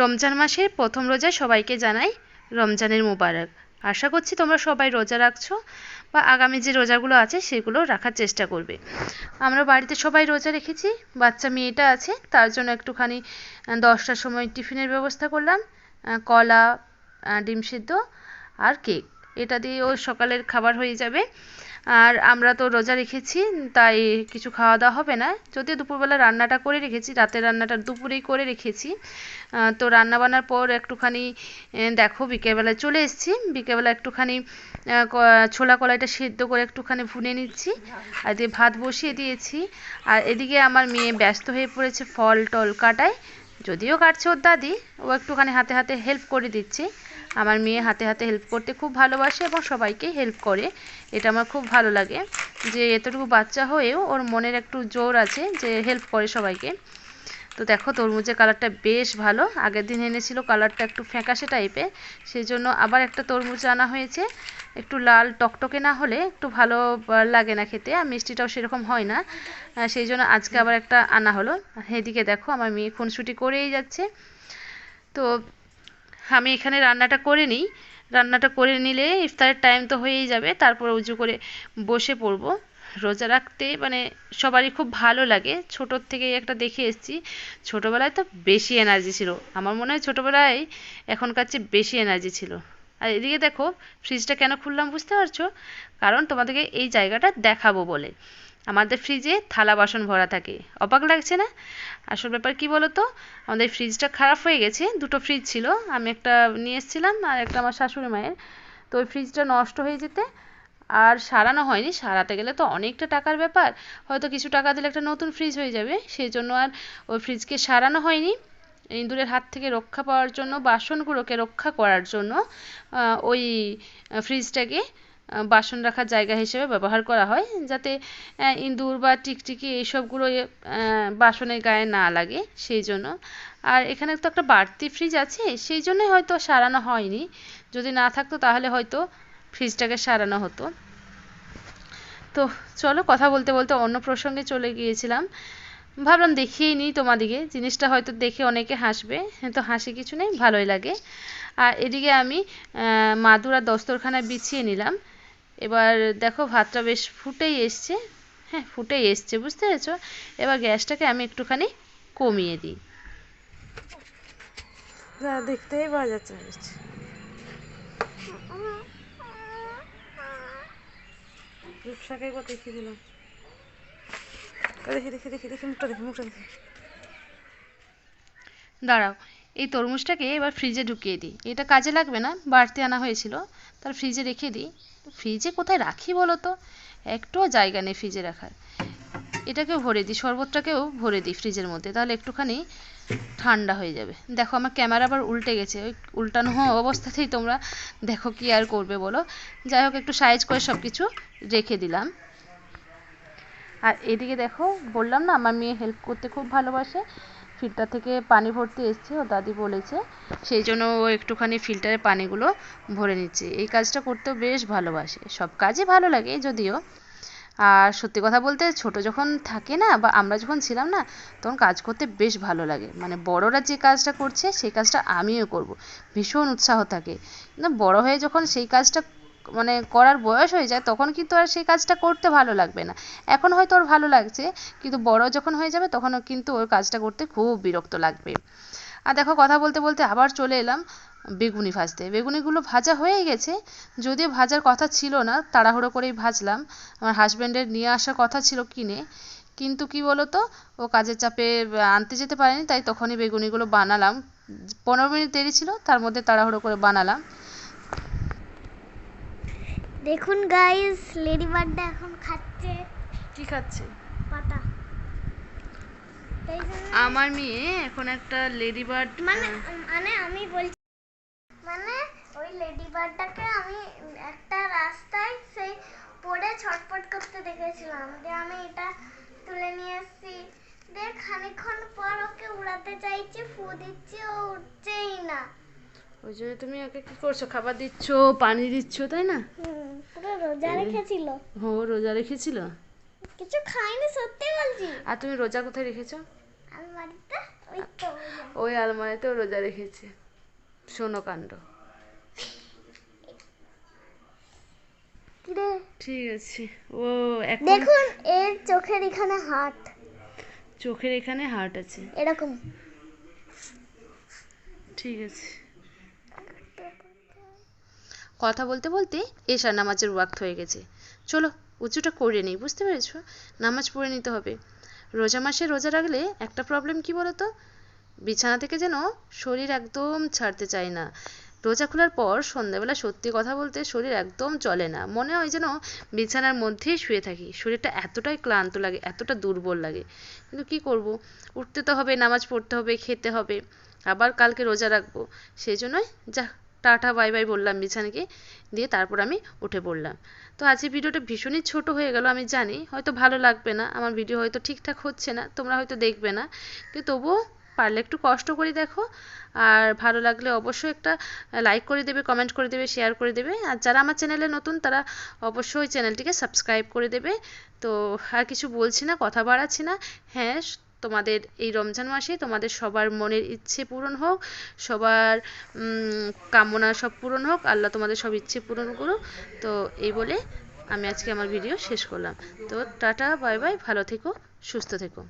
রমজান মাসের প্রথম রোজায় সবাইকে জানাই রমজানের মোবারক। আশা করছি তোমরা সবাই রোজা রাখছো বা আগামী যে রোজাগুলো আছে সেগুলো রাখার চেষ্টা করবে। আমরা বাড়িতে সবাই রোজা রেখেছি, বাচ্চা মেয়েটা আছে, তার জন্য একটুখানি দশটার সময় টিফিনের ব্যবস্থা করলাম কলা ডিম সিদ্ধ আর কেক। এটা দিয়ে ওর সকালের খাবার হয়ে যাবে। আর আমরা তো রোজা রেখেছি, তাই কিছু খাওয়া দাওয়া হবে না। যদিও দুপুরবেলা রান্নাটা করে রেখেছি রাতের রান্নাটা দুপুরেই করে রেখেছি। তো রান্না বান্নার পর একটুখানি দেখো বিকেলবেলায় চলে এসেছি। বিকেলবেলা একটুখানি ছোলা কলাইটা সেদ্ধ করে একটুখানি ভুনে নিচ্ছি। আর দিয়ে ভাত বসিয়ে দিয়েছি। আর এদিকে আমার মেয়ে ব্যস্ত হয়ে পড়েছে ফল টল কাটায়। যদিও কাটছে ওর দাদি, ও একটুখানি হাতে হাতে হেল্প করে দিচ্ছে। আমার মেয়ে হাতে হাতে হেল্প করতে খুব ভালোবাসে এবং সবাইকেই হেল্প করে। এটা আমার খুব ভালো লাগে যে এতটুকু বাচ্চা হয়েও ওর মনের একটু জোর আছে যে হেল্প করে সবাইকে। তো দেখো তরমুজের কালারটা বেশ ভালো। আগের দিন এনেছিল কালারটা একটু ফ্যাকাশে টাইপের সেই জন্য আবার একটা তরমুজ আনা হয়েছে। একটু লাল টকটকে না হলে একটু ভালো লাগে না খেতে আর মিষ্টিটাও সেরকম হয় না। সেই জন্য আজকে আবার একটা আনা হলো। এদিকে দেখো আমার মেয়ে খুনসুটি করেই যাচ্ছে। তো আমি এখানে রান্নাটা করে নিই। রান্নাটা করে নিলে ইফতারের টাইম তো হয়েই যাবে, তারপর উজু করে বসে পড়ব। রোজা রাখতে মানে সবারই খুব ভালো লাগে। ছোটোর থেকেই একটা দেখে এসেছি, ছোটোবেলায় তো বেশি এনার্জি ছিল। আমার মনে হয় ছোটোবেলায় এখনকার চেয়ে বেশি এনার্জি ছিল। আর এদিকে দেখো ফ্রিজটা কেন খুললাম বুঝতে পারছ? কারণ তোমাদেরকে এই জায়গাটা দেখাবো বলে। আমাদের ফ্রিজে থালা, বাসন ভরা থাকে। অবাক লাগছে না? আসল ব্যাপার কি বলো তো আমাদের ফ্রিজটা খারাপ হয়ে গেছে, দুটো ফ্রিজ ছিল। আমি একটা নিয়ে এসেছিলাম আর একটা আমার শাশুড়ি মায়ের। তো ওই ফ্রিজটা নষ্ট হয়ে যেতে আর সারানো হয়নি। সারাতে গেলে তো অনেকটা টাকার ব্যাপার। হয়তো কিছু টাকা দিলে একটা নতুন ফ্রিজ হয়ে যাবে। সেই জন্য আর ওই ফ্রিজকে সারানো হয়নি। ইঁদুরের হাত থেকে রক্ষা পাওয়ার জন্য, বাসনগুলোকে রক্ষা করার জন্য ওই ফ্রিজটাকে বাসন রাখার জায়গা হিসেবে ব্যবহার করা হয়, যাতে ইঁদুর বা টিকটিকি এইসবগুলো বাসনের গায়ে না লাগে, সেই জন্য। আর এখানে তো একটা বাড়তি ফ্রিজ আছে, সেই জন্যই হয়তো সারানো হয়নি। যদি না থাকতো তাহলে হয়তো ফ্রিজটাকে সারানো হতো। তো চলো কথা বলতে বলতে অন্য প্রসঙ্গে চলে গিয়েছিলাম। ভাবলাম দেখিয়েই নিই তোমাদিকে জিনিসটা হয়তো দেখে অনেকে হাসবে, তো হাসি কিছু নেই, ভালোই লাগে। আর এদিকে আমি মাদুর দস্তরখানা বিছিয়ে নিলাম। এবার দেখো ভাতটা বেশ ফুটেই এসছে। হ্যাঁ ফুটেই এসছে বুঝতে পেরেছ? এবার গ্যাসটাকে আমি একটুখানি কমিয়ে দিই। যা দেখতেই পাওয়া যাচ্ছে রূপসাকে একবার দেখিয়ে দিলাম। দেখি দেখি দেখি দেখি মুখটা দেখি মুখটা দেখি। দাঁড়াও এই তরমুজটাকে এবার ফ্রিজে ঢুকিয়ে দিই। এটা কাজে লাগবে না, বাড়তি আনা হয়েছিল, তার ফ্রিজে রেখে দিই। ফ্রিজে কোথায় রাখি বলো তো? একটুও জায়গা নেই ফ্রিজে রাখার। এটাকেও ভরে দিই, শরবতটাকেও ভরে দিই ফ্রিজের মধ্যে, তাহলে একটুখানি ঠান্ডা হয়ে যাবে। দেখো আমার ক্যামেরা আবার উল্টে গেছে, ওই উল্টানো অবস্থাতেই তোমরা দেখো কি আর করবে বলো। যাই হোক, একটু সাইজ করে সব কিছু রেখে দিলাম। আর এদিকে দেখো, বললাম না, আমার মেয়ে হেল্প করতে খুব ভালোবাসে। ফিল্টার থেকে পানি ভরতে এসছে, ও দাদি বলেছে। সেই জন্য ও একটুখানি ফিল্টারে পানিগুলো ভরে নিচ্ছে। এই কাজটা করতেও বেশ ভালোবাসে। সব কাজই ভালো লাগে যদিও। আর সত্যি কথা বলতে ছোট যখন থাকে না বা আমরা যখন ছিলাম না, তখন কাজ করতে বেশ ভালো লাগে। মানে বড়রা যে কাজটা করছে, সেই কাজটা আমিও করব। ভীষণ উৎসাহ থাকে। কিন্তু বড় হয়ে যখন সেই কাজটা মানে করার বয়স হয়ে যায়, তখন কিন্তু আর সেই কাজটা করতে ভালো লাগবে না। এখন হয়তো ওর ভালো লাগছে, কিন্তু বড় যখন হয়ে যাবে তখন কিন্তু ওর কাজটা করতে খুব বিরক্ত লাগবে। আর দেখো, কথা বলতে বলতে আবার চলে এলাম বেগুনি ভাজতে। বেগুনিগুলো ভাজা হয়ে গেছে, যদিও ভাজার কথা ছিল না, তাড়াহুড়ো করেই ভাজলাম। আমার হাজব্যান্ডের নিয়ে আসার কথা ছিল কিনে, কিন্তু কি বলো তো ও কাজের চাপে আনতে যেতে পারেনি, তাই তখনই বেগুনিগুলো বানালাম। পনেরো মিনিট দেরি ছিল, তার মধ্যে তাড়াহুড়ো করে বানালাম। দেখুন গাইস লেডি বার্ডটা এখন খাচ্ছে কি খাচ্ছে? পাতা। আমার মেয়ে এখন একটা লেডি বার্ড মানে মানে আমি বলছি মানে ওই লেডি বার্ডটাকে আমি একটা রাস্তায় সেই পড়ে ছটপট করতে দেখেছিলাম। যে আমি এটা তুলে নিয়ে এসেছি। দিয়ে খানিকক্ষণ পর ওকে উড়াতে চাইছি ফু দিচ্ছি ও উঠছেই না। ওই জন্য তুমি ওকে কি করছ? খাবার দিচ্ছ পানি দিচ্ছ তাই না? রোজা রেখেছিল। ও রোজা রেখেছিল? কিছু খাইনি সত্যি বলছি। আর তুমি রোজা কোথায় রেখেছো? বাড়িতে ওই তো ওই যে। ওই আলমারিতেও রোজা রেখেছে। শোনো কাণ্ড। ঠিক আছে। ও এখন দেখুন এর চোখের এখানে হাট। চোখের এখানে হার্ট আছে। এরকম। ঠিক আছে। কথা বলতে বলতে এশা নামাজের ওয়াক্ত হয়ে গেছে। চলো উঁচুটা করে নিই, বুঝতে পেরেছ? নামাজ পড়ে নিতে হবে। রোজা মাসে রোজা রাখলে একটা প্রবলেম কি বলো তো বিছানা থেকে যেন শরীর একদম ছাড়তে চায় না। রোজা খোলার পর সন্ধ্যাবেলা সত্যি কথা বলতে শরীর একদম চলে না। মনে হয় যেন বিছানার মধ্যেই শুয়ে থাকি। শরীরটা এতটাই ক্লান্ত লাগে, এতটা দুর্বল লাগে। কিন্তু কি করব? উঠতে তো হবে, নামাজ পড়তে হবে, খেতে হবে। আবার কালকে রোজা রাখব। সেই জন্যই যা টাটা, বাই বাই বললাম বিছানাকে। দিয়ে তারপর আমি উঠে পড়লাম। তো আজকের ভিডিওটা ভীষণই ছোট হয়ে গেল, আমি জানি। হয়তো ভালো লাগবে না, আমার ভিডিও হয়তো ঠিকঠাক হচ্ছে না, তোমরা হয়তো দেখবে না। কিন্তু তবুও পারলে একটু কষ্ট করে দেখো। আর ভালো লাগলে অবশ্যই একটা লাইক করে দেবে কমেন্ট করে দেবে শেয়ার করে দেবে। আর যারা আমার চ্যানেলে নতুন, তারা অবশ্যই চ্যানেলটিকে সাবস্ক্রাইব করে দেবে। তো আর কিছু বলছি না, কথা বাড়াচ্ছি না। হ্যাঁ তোমাদের এই রমজান মাসে তোমাদের সবার মনের ইচ্ছে পূরণ হোক, সবার কামনা সব পূরণ হোক, আল্লাহ তোমাদের সব ইচ্ছে পূরণ করুক। তো এই বলে আমি আজকে আমার ভিডিও শেষ করলাম। তো টাটা, বাই বাই, ভালো থেকো, সুস্থ থেকো।